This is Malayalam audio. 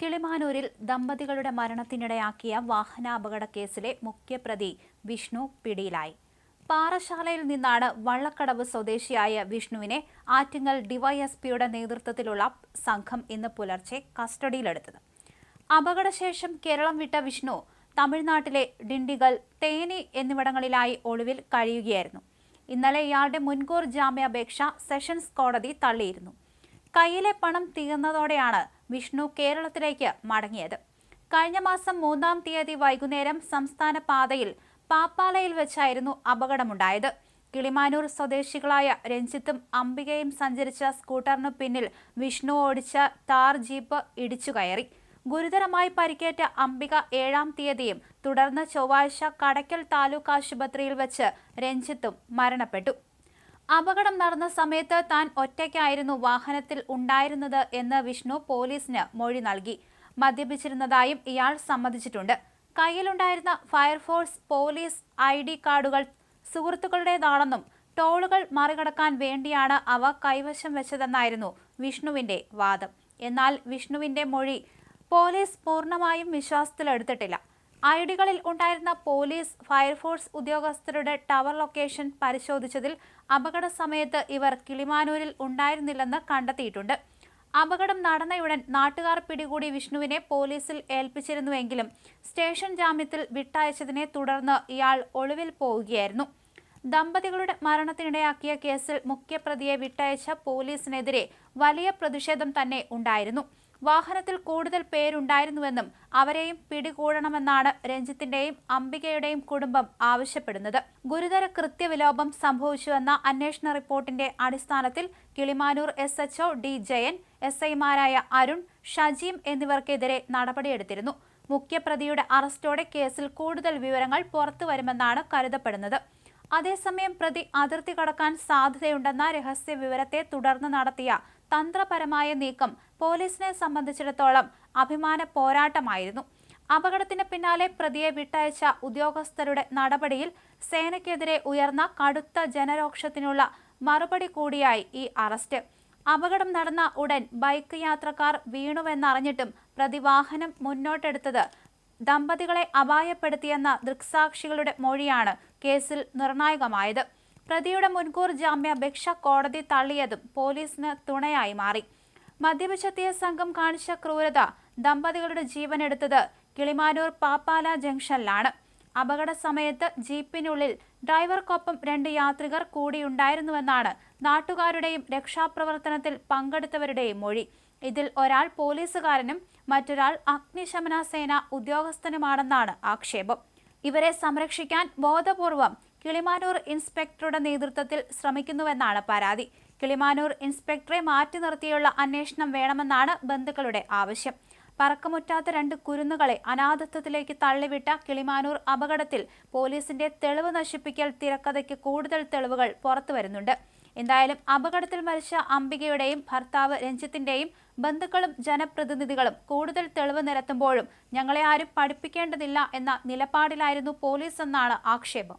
കിളിമാനൂരിൽ ദമ്പതികളുടെ മരണത്തിനിടയാക്കിയ വാഹനാപകട കേസിലെ മുഖ്യപ്രതി വിഷ്ണു പിടിയിലായി. പാറശാലയിൽ നിന്നാണ് വള്ളക്കടവ് സ്വദേശിയായ വിഷ്ണുവിനെ ആറ്റിങ്ങൽ ഡിവൈഎസ്പിയുടെ നേതൃത്വത്തിലുള്ള സംഘം ഇന്ന് പുലർച്ചെ കസ്റ്റഡിയിലെടുത്തത്. അപകടശേഷം കേരളം വിട്ട വിഷ്ണു തമിഴ്നാട്ടിലെ ഡിണ്ടിഗൽ തേനി എന്നിവിടങ്ങളിലായി ഒളിവിൽ കഴിയുകയായിരുന്നു. ഇന്നലെ ഇയാളുടെ മുൻകൂർ ജാമ്യാപേക്ഷ സെഷൻസ് കോടതി തള്ളിയിരുന്നു. കയ്യിലെ പണം തീർന്നതോടെയാണ് വിഷ്ണു കേരളത്തിലേക്ക് മടങ്ങിയത്. കഴിഞ്ഞ മാസം മൂന്നാം തീയതി വൈകുന്നേരം സംസ്ഥാന പാതയിൽ പാപ്പാലയിൽ വെച്ചായിരുന്നു അപകടമുണ്ടായത്. കിളിമാനൂർ സ്വദേശികളായ രഞ്ജിത്തും അംബികയും സഞ്ചരിച്ച സ്കൂട്ടറിനു പിന്നിൽ വിഷ്ണു ഓടിച്ച താർ ജീപ്പ് ഇടിച്ചു കയറി. ഗുരുതരമായി പരിക്കേറ്റ അംബിക ഏഴാം തീയതിയും തുടർന്ന് ചൊവ്വാഴ്ച കടയ്ക്കൽ താലൂക്ക് ആശുപത്രിയിൽ വെച്ച് രഞ്ജിത്തും മരണപ്പെട്ടു. അപകടം നടന്ന സമയത്ത് താൻ ഒറ്റയ്ക്കായിരുന്നു വാഹനത്തിൽ ഉണ്ടായിരുന്നത് എന്ന് വിഷ്ണു പോലീസിന് മൊഴി നൽകി. മദ്യപിച്ചിരുന്നതായും ഇയാൾ സമ്മതിച്ചിട്ടുണ്ട്. കയ്യിലുണ്ടായിരുന്ന ഫയർഫോഴ്സ് പോലീസ് ഐ ഡി കാർഡുകൾ സുഹൃത്തുക്കളുടേതാണെന്നും ടോളുകൾ മറികടക്കാൻ വേണ്ടിയാണ് അവ കൈവശം വെച്ചതെന്നായിരുന്നു വിഷ്ണുവിന്റെ വാദം. എന്നാൽ വിഷ്ണുവിന്റെ മൊഴി പോലീസ് പൂർണമായും വിശ്വാസത്തിലെടുത്തിട്ടില്ല. ഐ ഡികളിൽ ഉണ്ടായിരുന്ന പോലീസ് ഫയർഫോഴ്സ് ഉദ്യോഗസ്ഥരുടെ ടവർ ലൊക്കേഷൻ പരിശോധിച്ചതിൽ അപകട സമയത്ത് ഇവർ കിളിമാനൂരിൽ ഉണ്ടായിരുന്നില്ലെന്ന് കണ്ടെത്തിയിട്ടുണ്ട്. അപകടം നടന്നയുടൻ നാട്ടുകാർ പിടികൂടി വിഷ്ണുവിനെ പോലീസിൽ ഏൽപ്പിച്ചിരുന്നുവെങ്കിലും സ്റ്റേഷൻ ജാമ്യത്തിൽ വിട്ടയച്ചതിനെ തുടർന്ന് ഇയാൾ ഒളിവിൽ പോവുകയായിരുന്നു. ദമ്പതികളുടെ മരണത്തിനിടയാക്കിയ കേസിൽ മുഖ്യപ്രതിയെ വിട്ടയച്ച പോലീസിനെതിരെ വലിയ പ്രതിഷേധം തന്നെ ഉണ്ടായിരുന്നു. വാഹനത്തിൽ കൂടുതൽ പേരുണ്ടായിരുന്നുവെന്നും അവരെയും പിടികൂടണമെന്നാണ് രഞ്ജിത്തിന്റെയും അംബികയുടെയും കുടുംബം ആവശ്യപ്പെടുന്നത്. ഗുരുതര കൃത്യവിലോപം സംഭവിച്ചുവെന്ന അന്വേഷണ റിപ്പോർട്ടിന്റെ അടിസ്ഥാനത്തിൽ Kilimanoor S HO D Jayan S ഐമാരായ അരുൺ ഷജീം എന്നിവർക്കെതിരെ നടപടിയെടുത്തിരുന്നു. മുഖ്യപ്രതിയുടെ അറസ്റ്റോടെ കേസിൽ കൂടുതൽ വിവരങ്ങൾ പുറത്തുവരുമെന്നാണ് കരുതപ്പെടുന്നത്. അതേസമയം പ്രതി അതിർത്തി കടക്കാൻ സാധ്യതയുണ്ടെന്ന രഹസ്യ വിവരത്തെ തുടർന്ന് നടത്തിയ തന്ത്രപരമായ നീക്കം പോലീസിനെ സംബന്ധിച്ചിടത്തോളം അഭിമാന പോരാട്ടമായിരുന്നു. അപകടത്തിന് പിന്നാലെ പ്രതിയെ വിട്ടയച്ച ഉദ്യോഗസ്ഥരുടെ നടപടിയിൽ സേനയ്ക്കെതിരെ ഉയർന്ന കടുത്ത ജനരോക്ഷത്തിനുള്ള മറുപടി കൂടിയായി ഈ അറസ്റ്റ്. അപകടം നടന്ന ഉടൻ ബൈക്ക് യാത്രക്കാർ വീണുവെന്നറിഞ്ഞിട്ടും പ്രതി വാഹനം മുന്നോട്ടെടുത്തത് ദമ്പതികളെ അപായപ്പെടുത്തിയെന്ന ദൃക്സാക്ഷികളുടെ മൊഴിയാണ് കേസിൽ നിർണായകമായത്. പ്രതിയുടെ മുൻകൂർ ജാമ്യാപേക്ഷ കോടതി തള്ളിയതും പോലീസിന് തുണയായി മാറി. മദ്യപിച്ചെത്തിയ സംഘം കാണിച്ച ക്രൂരത ദമ്പതികളുടെ ജീവൻ ജീവനെടുത്തത് കിളിമാനൂർ പാപ്പാല ജംഗ്ഷനിലാണ്. അപകട സമയത്ത് ജീപ്പിനുള്ളിൽ ഡ്രൈവർക്കൊപ്പം രണ്ട് യാത്രികർ കൂടിയുണ്ടായിരുന്നുവെന്നാണ് നാട്ടുകാരുടെയും രക്ഷാപ്രവർത്തനത്തിൽ പങ്കെടുത്തവരുടെയും മൊഴി. ഇതിൽ ഒരാൾ പോലീസുകാരനും മറ്റൊരാൾ അഗ്നിശമന സേന ഉദ്യോഗസ്ഥനുമാണെന്നാണ് ആക്ഷേപം. ഇവരെ സംരക്ഷിക്കാൻ ബോധപൂർവം കിളിമാനൂർ ഇൻസ്പെക്ടറുടെ നേതൃത്വത്തിൽ ശ്രമിക്കുന്നുവെന്നാണ് പരാതി. കിളിമാനൂർ ഇൻസ്പെക്ടറെ മാറ്റി നിർത്തിയുള്ള അന്വേഷണം വേണമെന്നാണ് ബന്ധുക്കളുടെ ആവശ്യം. പറക്കമുറ്റാത്ത രണ്ട് കുരുന്നുകളെ അനാഥത്വത്തിലേക്ക് തള്ളിവിട്ട കിളിമാനൂർ അപകടത്തിൽ പോലീസിന്റെ തെളിവ് നശിപ്പിക്കൽ തിരക്കഥയ്ക്ക് കൂടുതൽ തെളിവുകൾ പുറത്തുവരുന്നുണ്ട് എന്തായാലും അപകടത്തിൽ മരിച്ച അംബികയുടെയും ഭർത്താവ് രഞ്ജിത്തിന്റെയും ബന്ധുക്കളും ജനപ്രതിനിധികളും കൂടുതൽ തെളിവ് നിരത്തുമ്പോഴും ഞങ്ങളെ ആരും പഠിപ്പിക്കേണ്ടതില്ല എന്ന നിലപാടിലായിരുന്നു പോലീസ് എന്നാണ് ആക്ഷേപം.